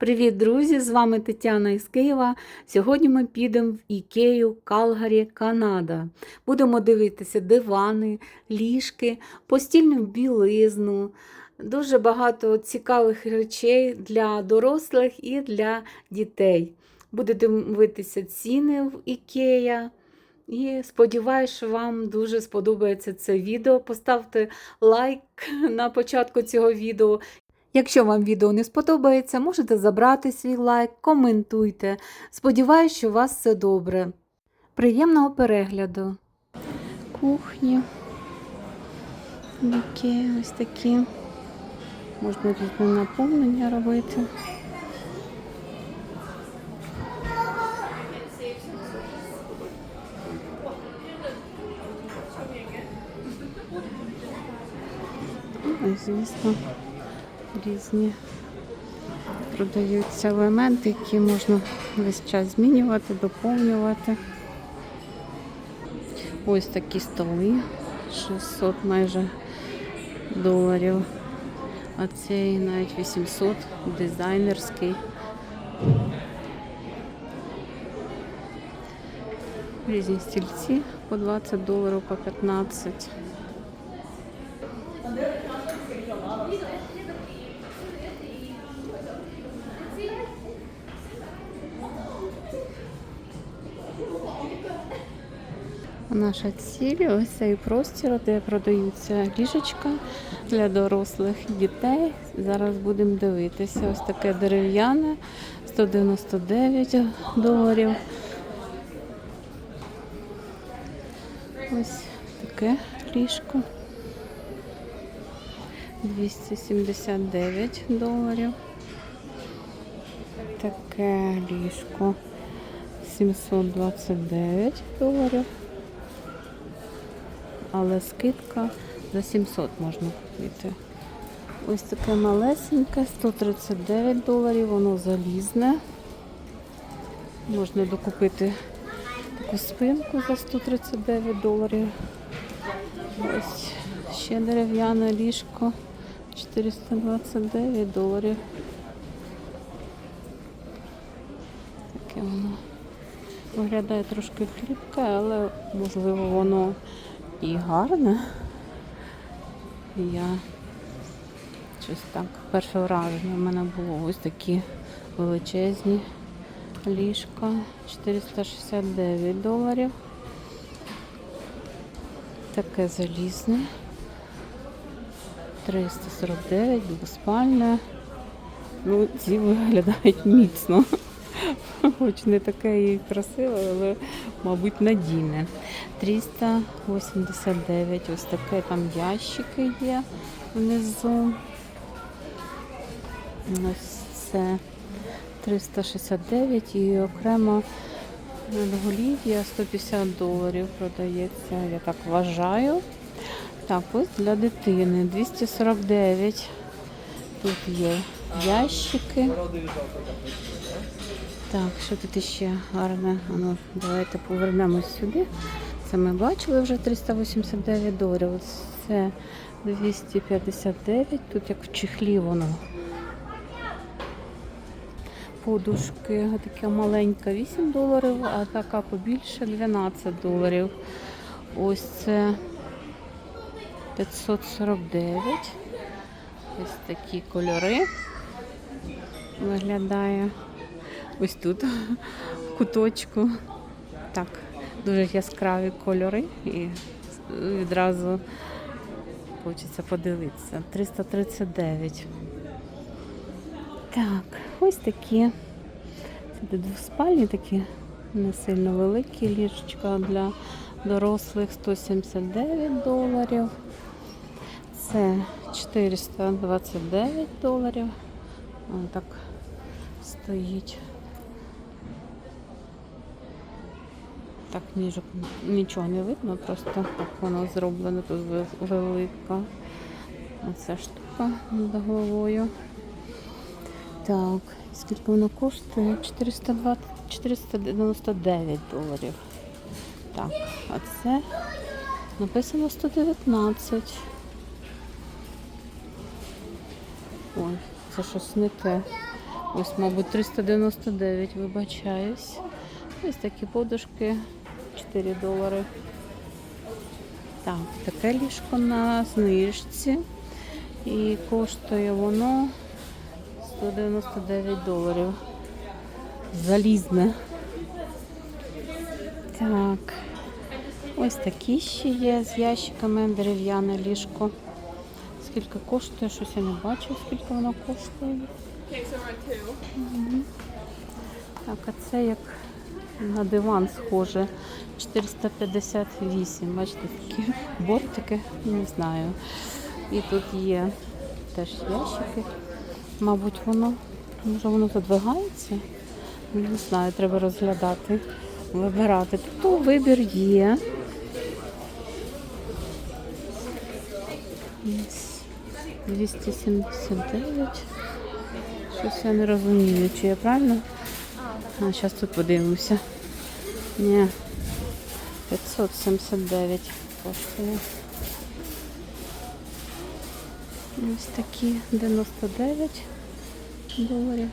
Привіт, друзі! З вами Тетяна із Києва. Сьогодні ми підемо в Ікею, Калгарі, Канада. Будемо дивитися дивани, ліжки, постільну білизну. Дуже багато цікавих речей для дорослих і для дітей. Будете дивитися ціни в Ікея. І сподіваюся, що вам дуже сподобається це відео. Поставте лайк на початку цього відео. Якщо вам відео не сподобається, можете забрати свій лайк, коментуйте. Сподіваюсь, що у вас все добре. Приємного перегляду. Кухні. Які ось такі. Можна різне наповнення робити. І, звісно, різні продаються елементи, які можна весь час змінювати, доповнювати. Ось такі столи, 600 майже доларів. А цей навіть 800 дизайнерський. Різні стільці по 20 доларів, по 15. Наша ціль ось цей простір, де продаються ліжечка для дорослих дітей. Зараз будемо дивитися. Ось таке дерев'яне, 199 доларів. Ось таке ліжко. 279 доларів. Таке ліжко 729 доларів. Але скидка за 700 можна купити. Ось таке малесеньке, 139 доларів, воно залізне. Можна докупити таку спинку за 139 доларів. Ось ще дерев'яне ліжко 429 доларів. Таке воно виглядає трошки хлібке, але можливо воно і гарне. Я щось так, перше враження в мене було ось такі величезні ліжка 469 доларів. Таке залізне. 349, двоспальне. Ну, ці виглядають міцно. Хоч не таке і красиве, але, мабуть, надійне. 389. Ось таке там ящики є внизу. Ось це 369 і окремо голів'я 150 доларів продається, я так вважаю. Так, ось для дитини 249. Тут є ящики. Так, що тут ще гарне? Ну, давайте повернемось сюди. Це ми бачили вже 389 доларів. Це 259. Тут як в чехлі воно. Подушки така маленька 8 доларів, а така побільше 12 доларів. Ось це 549. Ось такі кольори виглядає. Ось тут, в куточку. Так, дуже яскраві кольори і відразу хочеться подивитися. 339. Так, ось такі. Це двоспальні такі не сильно великі ліжечка для дорослих 179 доларів. Це 429 доларів. Ось так стоїть. Так, ніжок нічого не видно, просто так воно зроблено тут велика. Оця штука над головою. Так, скільки воно коштує? 420, 499 доларів. Так, а це написано 119. Ой, це щось не те. Ось, мабуть, 399, вибачаюсь. Ось такі подушки 4 долари. Так, таке ліжко на знижці. І коштує воно 199 доларів. Залізне. Так. Ось такі ще є з ящиками дерев'яне ліжко. Скільки коштує? Щось я не бачу, скільки воно коштує. Так, а це як на диван схоже. 458. Бачите, такі бортики, не знаю. І тут є теж ящики. Мабуть, воно, може воно задвигається? Не знаю, треба розглядати, вибирати. Тут вибір є. Ось 279. Щось я не розумію, чи я правильно? А, зараз тут подивимося. Ні. 579 коштує. Ось такі 99 доларів.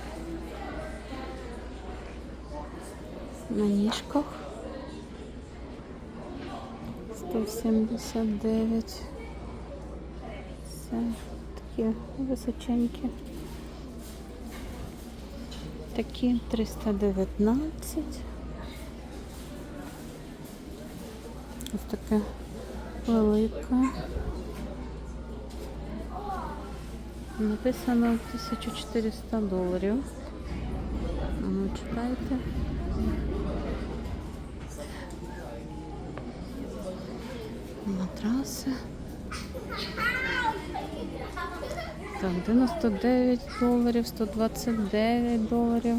На ніжках. 179. Це такі височенькі. Такі 319. Ось таке велике. Написано 1400 доларів. Ну, читайте. Матраси. Так, 99 доларів, 129 доларів.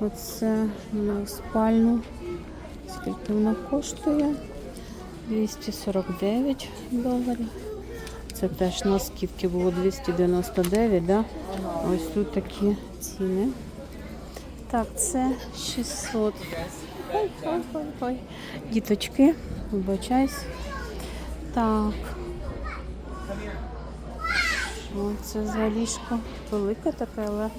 Оце на спальну. Скільки вона коштує? 249 доларів. Це теж на скидки було 299, да? Ось тут такі ціни. Так, це 600. Ой, ой. Діточки, вибачайсь. Так. Що це ліжко? Велике таке, але.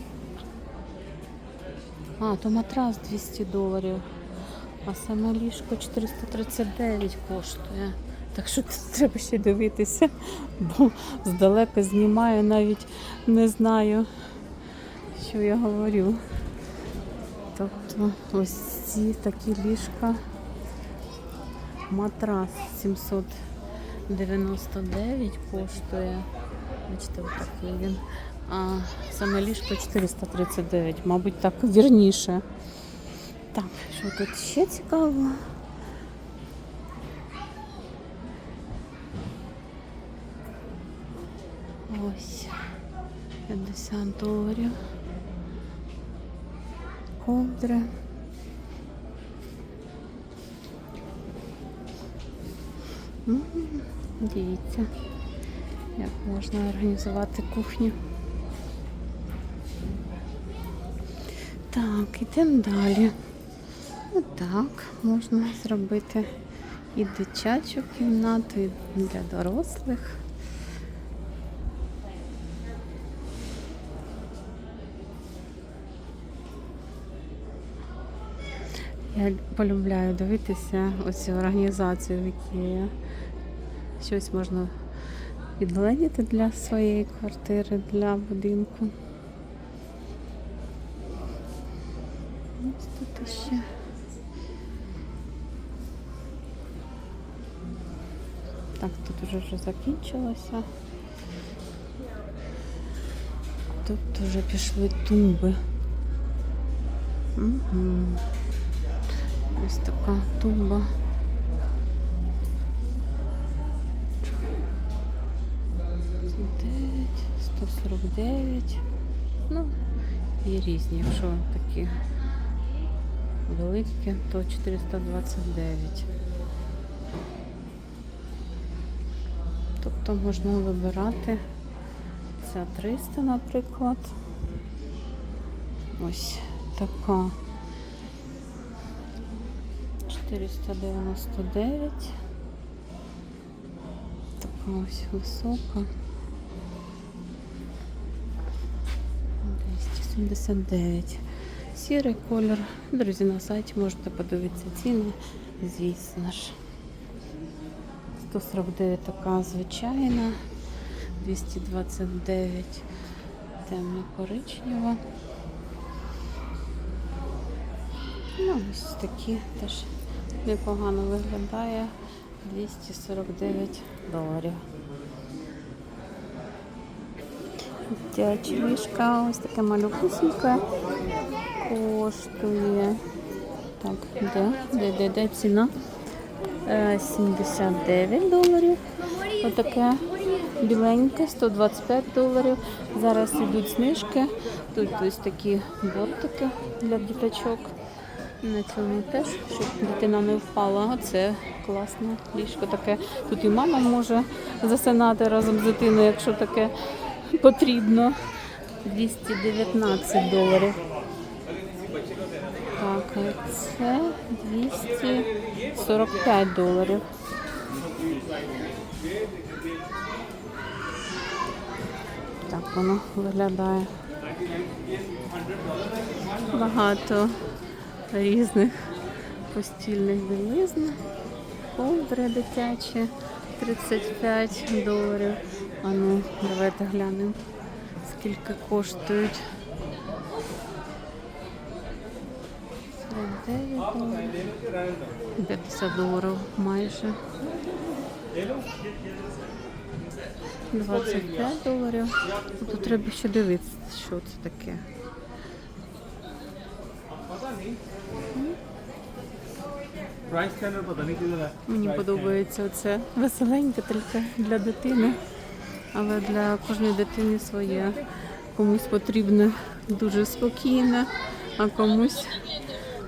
А, то матрас 200 доларів. А саме ліжко 439 коштує. Так що тут треба ще дивитися, бо здалека знімаю, навіть не знаю, що я говорю. Тобто ось ці такі ліжка. Матрас 799 коштує. Бачите, ось такий він. А саме ліжко 439, мабуть, так вірніше. Так, що тут ще цікаво? Ось 50 доларів. Ковдри. М, Дивіться, Як можна організувати кухню. Так, ідемо далі. Отак можна зробити і дитячу кімнату, і для дорослих. Я полюбляю дивитися оцю організацію в Ікея. Щось можна відгледіти для своєї квартири, для будинку. Ось тут ще. Так, тут вже вже закінчилося. Тут вже пішли тумби. Угу. Ось така тумба. 149. Ну, є різні, якщо такі великі, то 429. Тобто можна вибирати ця 300, наприклад. Ось така 499. Така ось висока. 79. Сірий колір. Друзі, на сайті можете подивитися ціни, звісно ж. 149 така звичайна, 229 темно коричнева. Ну, ось такі теж непогано виглядає. 249 доларів. Ліжка, ось таке малюкусеньке. Коштує. Так, де? Де, де, де ціна? Е, 79 доларів. Отаке біленьке, 125 доларів. Зараз йдуть знижки. Тут ось такі бортики для діточок. На цьому теж, щоб дитина не впала. Оце класне ліжко таке. Тут і мама може засинати разом з дитиною, якщо таке потрібно. 219 доларів. Так, це 245 доларів. Так воно виглядає. Багато різних постільних білизн. Ковдри дитячі 35 доларів. А ну, давайте глянемо, скільки коштують. 50 доларів майже. 25 доларів. Тут треба ще дивитися, що це таке. Мені подобається оце веселеньке тільки для дитини але для кожної дитини своє. Комусь потрібно дуже спокійне, а комусь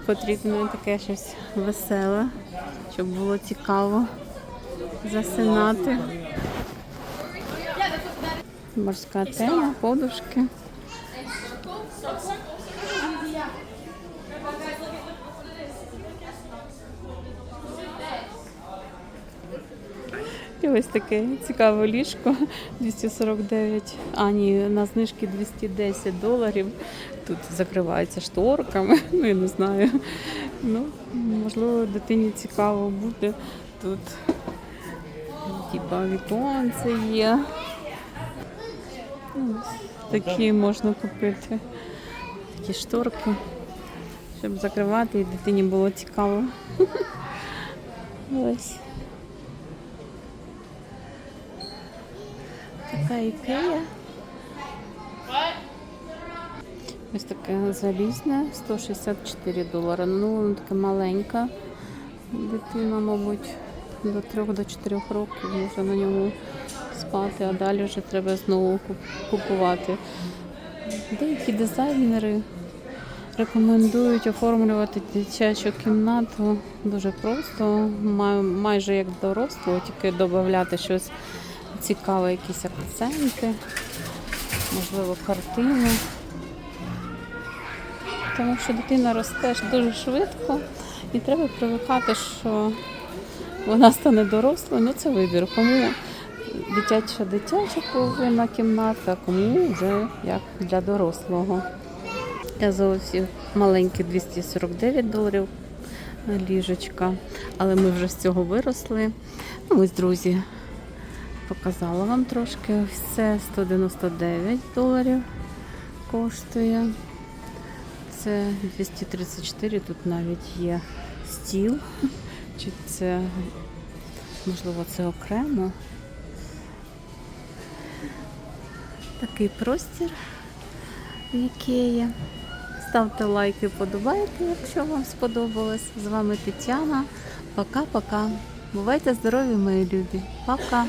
потрібно таке щось веселе, щоб було цікаво засинати. Морська тема, подушки. Ось таке цікаве ліжко 249, а ні, на знижки 210 доларів. Тут закривається шторками, ну я не знаю. Ну, можливо, дитині цікаво буде. Тут типа віконце є. Ну, Такі можна купити. Такі шторки, щоб закривати і дитині було цікаво. Ось. Така ікея. Ось таке залізне, 164 долари. Ну, воно таке маленька. Дитина, мабуть, до 3 до 4 років може на ньому спати, а далі вже треба знову купувати. Деякі дизайнери рекомендують оформлювати дитячу кімнату дуже просто, май- майже як дорослу, тільки додати щось цікаве, якісь акценти, можливо, картини. Тому що дитина росте дуже швидко і треба привикати, що вона стане дорослою. Ну це вибір. Кому дитяча дитяча повинна кімната, кому вже як для дорослого. Я зовсім маленькі 249 доларів ліжечка, але ми вже з цього виросли. Ну, ось, друзі, показала вам трошки. Це 199 доларів коштує. Це 234, тут навіть є стіл. Чи це, можливо, це окремо. Такий простір в Ікеї. Ставте лайки, подобайки, якщо вам сподобалось. З вами Тетяна. Пока-пока. Бувайте здорові, мої любі. Пока.